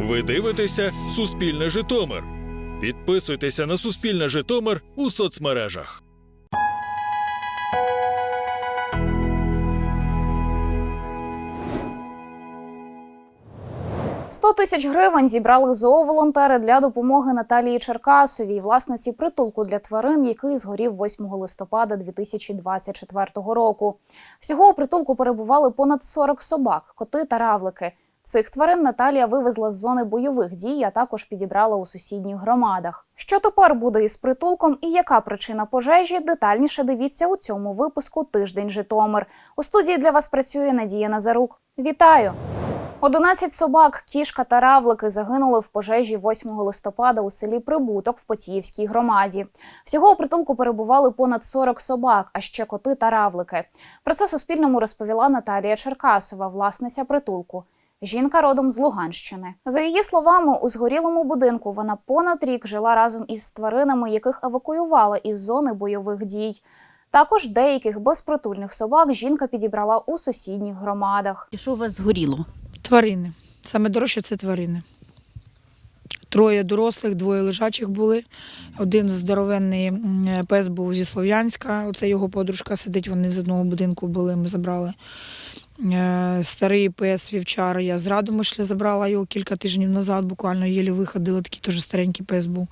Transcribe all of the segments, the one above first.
Ви дивитеся Суспільне Житомир. Підписуйтеся на Суспільне Житомир у соцмережах. Сто тисяч гривень зібрали зооволонтери для допомоги Наталії Черкасовій, власниці притулку для тварин, який згорів 8 листопада 2024 року. Всього у притулку перебували понад 40 собак, коти та равлики. Цих тварин Наталія вивезла з зони бойових дій, а також підібрала у сусідніх громадах. Що тепер буде із притулком і яка причина пожежі? Детальніше дивіться у цьому випуску Тиждень Житомир. У студії для вас працює Надія Назарук. Вітаю! 11 собак, кішка та равлики загинули в пожежі 8 листопада у селі Прибуток в Потіївській громаді. Всього у притулку перебували понад 40 собак, а ще коти та равлики. Про це Суспільному розповіла Наталія Черкасова, власниця притулку. Жінка родом з Луганщини. За її словами, у згорілому будинку вона понад рік жила разом із тваринами, яких евакуювала із зони бойових дій. Також деяких безпритульних собак жінка підібрала у сусідніх громадах. І що у вас згоріло? Тварини. Саме дорожче це тварини. Троє дорослих, двоє лежачих були. Один здоровенний пес був зі Слов'янська. Оце його подружка сидить, вони з одного будинку були, ми забрали. Е, Старий пес вівчар, я з Радомишля забрала його кілька тижнів назад, буквально єлі виходила, такий теж старенький пес був.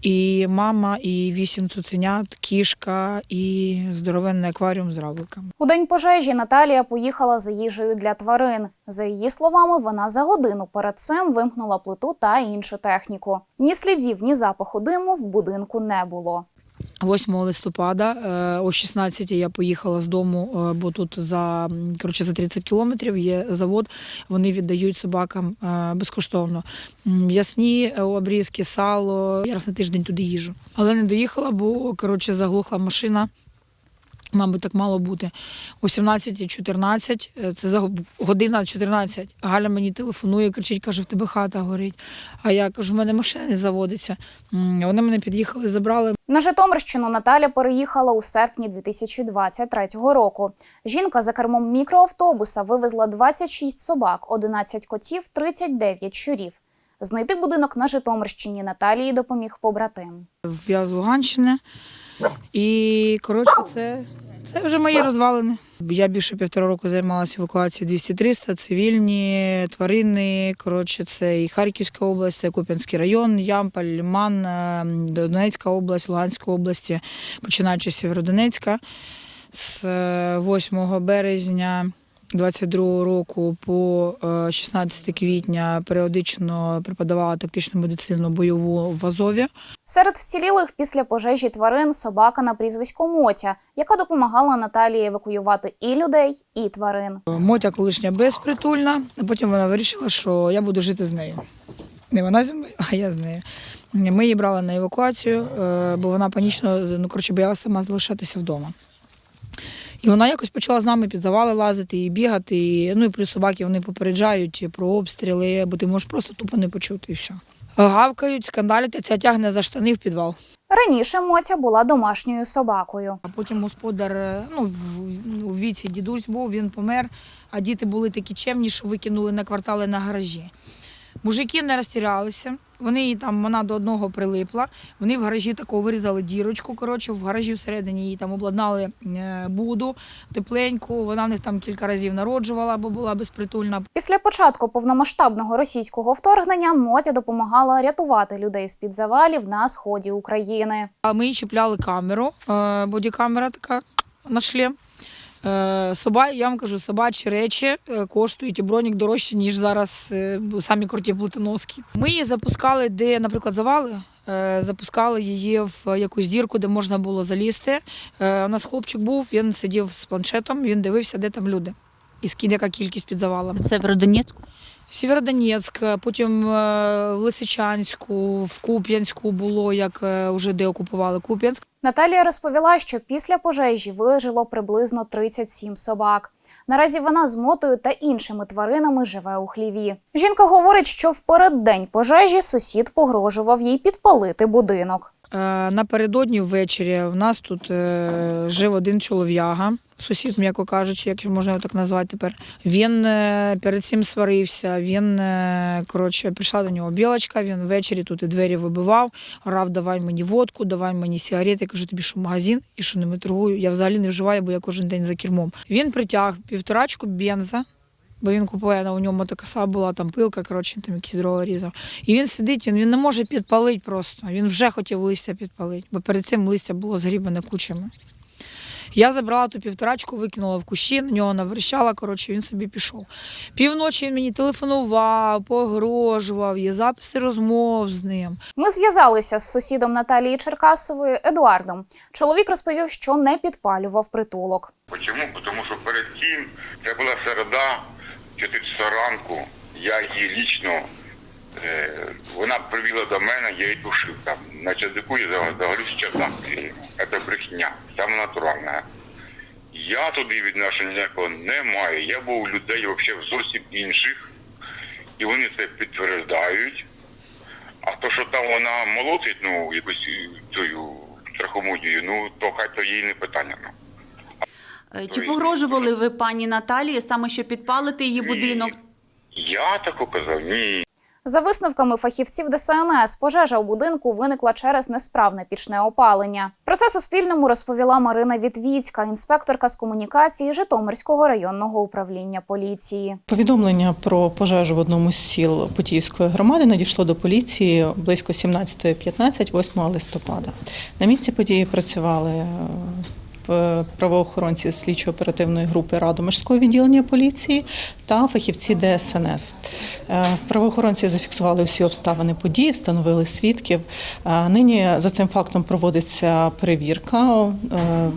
І мама, і вісім цуценят, кішка, і здоровенний акваріум з равликами. У день пожежі Наталія поїхала за їжею для тварин. За її словами, вона за годину перед цим вимкнула плиту та іншу техніку. Ні слідів, ні запаху диму в будинку не було. 8 листопада е, о 16 я поїхала з дому, е, бо тут за коротше за 30 кілометрів є завод. Вони віддають собакам е, безкоштовно м'ясні обрізки, сало. Я раз на тиждень туди їжу. Але не доїхала, бо коротше заглухла машина. Мабуть, так мало бути. О 17.14, е, це за година 14. Галя мені телефонує, кричить, каже, в тебе хата горить. А я кажу, в мене машина не заводиться. Вони мене під'їхали, забрали. На Житомирщину Наталя переїхала у серпні 2023 року. Жінка за кермом мікроавтобуса вивезла 26 собак, 11 котів, 39 щурів. Знайти будинок на Житомирщині Наталії допоміг побратим. Я з Луганщини. І коротше, це, це вже мої розвалини. Я більше півтора року займалася евакуацією 200-300, цивільні, тварини. Коротше, це і Харківська область, це Куп'янський район, Ямполь, Ліман, е, Донецька область, Луганська області, починаючи з Сєвєродонецька. З е, 8 березня 22 року по е, 16 квітня періодично преподавала тактичну медицину бойову в Азові. Серед вцілілих після пожежі тварин собака на прізвисько Мотя, яка допомагала Наталії евакуювати і людей, і тварин. Мотя колишня безпритульна, а потім вона вирішила, що я буду жити з нею. Не вона зі мною, а я з нею. Ми її брали на евакуацію, е, бо вона панічно ну, коротше, боялася сама залишатися вдома. І вона якось почала з нами під завали лазити і бігати. І, ну і плюс собаки вони попереджають про обстріли, бо ти можеш просто тупо не почути і все. Гавкають, скандалять, а ця тягне за штани в підвал. Раніше Мотя була домашньою собакою. А потім господар, е, ну, в- віці дідусь був, він помер, а діти були такі чемні, що викинули на квартали на гаражі. Мужики не розтірялися, вони її там, вона до одного прилипла. Вони в гаражі такого вирізали дірочку. Коротше, в гаражі всередині її там обладнали е, буду тепленьку. Вона в них там кілька разів народжувала, бо була безпритульна. Після початку повномасштабного російського вторгнення Мотя допомагала рятувати людей з під завалів на сході України. А ми їй чіпляли камеру, е, бодікамера така на шлем. Е, Соба, я вам кажу, собачі речі е, коштують і бронік дорожче, ніж зараз е, самі круті плитоноски. Ми її запускали, де, наприклад, завали. Запускали її в якусь дірку, де можна було залізти. У нас хлопчик був, він сидів з планшетом, він дивився, де там люди. І скільки кількість під завалами. про Северодонецьку? Сєвєродонецьк, потім е, в Лисичанську, в Куп'янську було, як е, вже де окупували Куп'янськ. Наталія розповіла, що після пожежі вижило приблизно 37 собак. Наразі вона з мотою та іншими тваринами живе у хліві. Жінка говорить, що в переддень пожежі сусід погрожував їй підпалити будинок. Е, Напередодні ввечері в нас тут е, жив один чолов'яга Сусід, м'яко кажучи, як можна його так назвати тепер. Він е, перед цим сварився. Він е, коротше прийшла до нього білочка. Він ввечері тут і двері вибивав. Грав, давай мені водку, давай мені сигарети. Я кажу, тобі що магазин і що ними торгую. Я взагалі не вживаю, бо я кожен день за кермом. Він притяг півторачку бенза. Бо він купує, у нього мотокоса була, там пилка, коротше, там якісь дрова різав. І він сидить, він, він не може підпалити просто. Він вже хотів листя підпалити, бо перед цим листя було згрібане кучами. Я забрала ту півторачку, викинула в кущі, на нього наверщала, коротше, він собі пішов. Півночі він мені телефонував, погрожував, є записи розмов з ним. Ми зв'язалися з сусідом Наталії Черкасової Едуардом. Чоловік розповів, що не підпалював притулок. Почему? Тому що перед тим, це була середа, 4 часа ранку, я її лічно, вона привела до мене, я її душив там. На чадику я за- загорівся чердак. Це брехня, саме натуральна. Я туди відношення ніякого не маю. Я був у людей взагалі зовсім інших, і вони це підтверждають. А то, що там вона молотить, ну, якусь цю страхомудію, ну, то хай то їй не питання. Ну. Е, Чи погрожували ви пані Наталії саме що підпалити її будинок? Я так казав, ні. За висновками фахівців ДСНС, пожежа у будинку виникла через несправне пічне опалення. Про це Суспільному розповіла Марина Вітвіцька, інспекторка з комунікації Житомирського районного управління поліції. Повідомлення про пожежу в одному з сіл Путівської громади надійшло до поліції близько 17.15, 8 листопада. На місці події працювали е, правоохоронці слідчо-оперативної групи Радомирського відділення поліції та фахівці ДСНС. Е, Правоохоронці зафіксували усі обставини події, встановили свідків. Е, Нині за цим фактом проводиться перевірка. Е,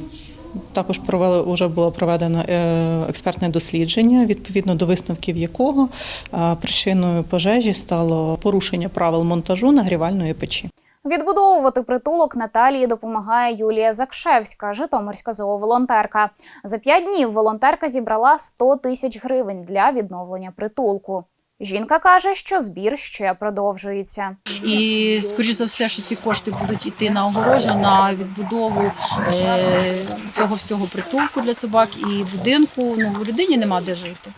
також провели вже було проведено е, експертне дослідження, відповідно до висновків якого е, причиною пожежі стало порушення правил монтажу нагрівальної печі. Відбудовувати притулок Наталії допомагає Юлія Закшевська, житомирська зооволонтерка. За п'ять днів волонтерка зібрала 100 тисяч гривень для відновлення притулку. Жінка каже, що збір ще продовжується. І скоріш за все, що ці кошти будуть йти на огорожу, на відбудову е, цього всього притулку для собак і будинку. Ну в людині нема де жити.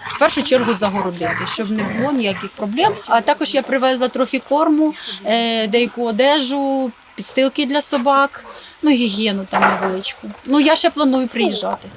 В першу чергу загородити, щоб не було ніяких проблем. А також я привезла трохи корму, е, деяку одежу, підстилки для собак, ну гігієну там невеличку. Ну я ще планую приїжджати.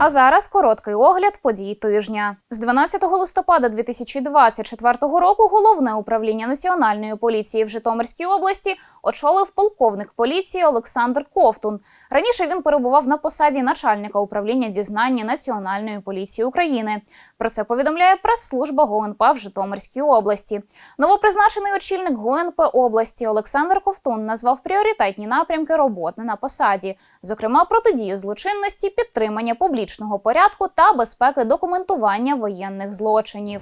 А зараз короткий огляд подій тижня. З 12 листопада 2024 року головне управління національної поліції в Житомирській області очолив полковник поліції Олександр Ковтун. Раніше він перебував на посаді начальника управління дізнання Національної поліції України. Про це повідомляє прес-служба ГУНП в Житомирській області. Новопризначений очільник ГУНП області Олександр Ковтун назвав пріоритетні напрямки роботи на посаді, зокрема протидію злочинності, підтримання публічного порядку та безпеки документування воєнних злочинів.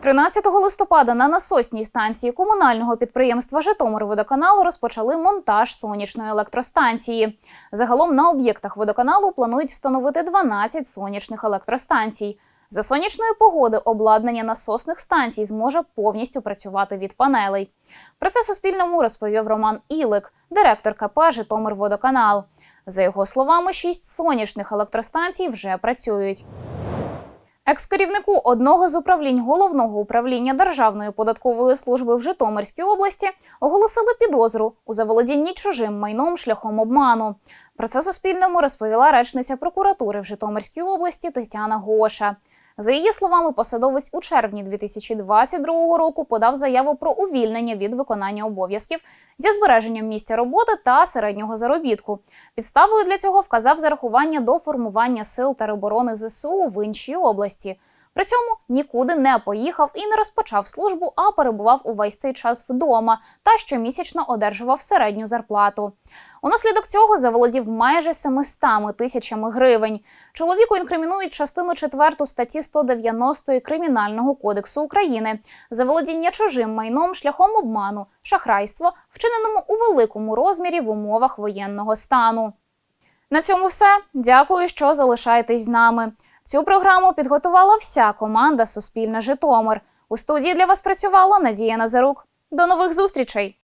13 листопада на насосній станції комунального підприємства Житомирводоканалу розпочали монтаж сонячної електростанції. Загалом на об'єктах водоканалу планують встановити 12 сонячних електростанцій. За сонячної погоди обладнання насосних станцій зможе повністю працювати від панелей. Про це Суспільному розповів Роман Ілик, директор КП Житомирводоканал. За його словами, шість сонячних електростанцій вже працюють. Екс-керівнику одного з управлінь головного управління Державної податкової служби в Житомирській області оголосили підозру у заволодінні чужим майном шляхом обману. Про це Суспільному розповіла речниця прокуратури в Житомирській області Тетяна Гоша. За її словами, посадовець у червні 2022 року подав заяву про увільнення від виконання обов'язків зі збереженням місця роботи та середнього заробітку. Підставою для цього вказав зарахування до формування сил тероборони ЗСУ в іншій області. При цьому нікуди не поїхав і не розпочав службу, а перебував увесь цей час вдома та щомісячно одержував середню зарплату. Унаслідок цього заволодів майже 700 тисячами гривень. Чоловіку інкримінують частину 4 статті 190 Кримінального кодексу України заволодіння чужим майном шляхом обману, шахрайство, вчиненому у великому розмірі в умовах воєнного стану. На цьому все. Дякую, що залишаєтесь з нами. Цю програму підготувала вся команда Суспільне Житомир. У студії для вас працювала Надія Назарук. До нових зустрічей!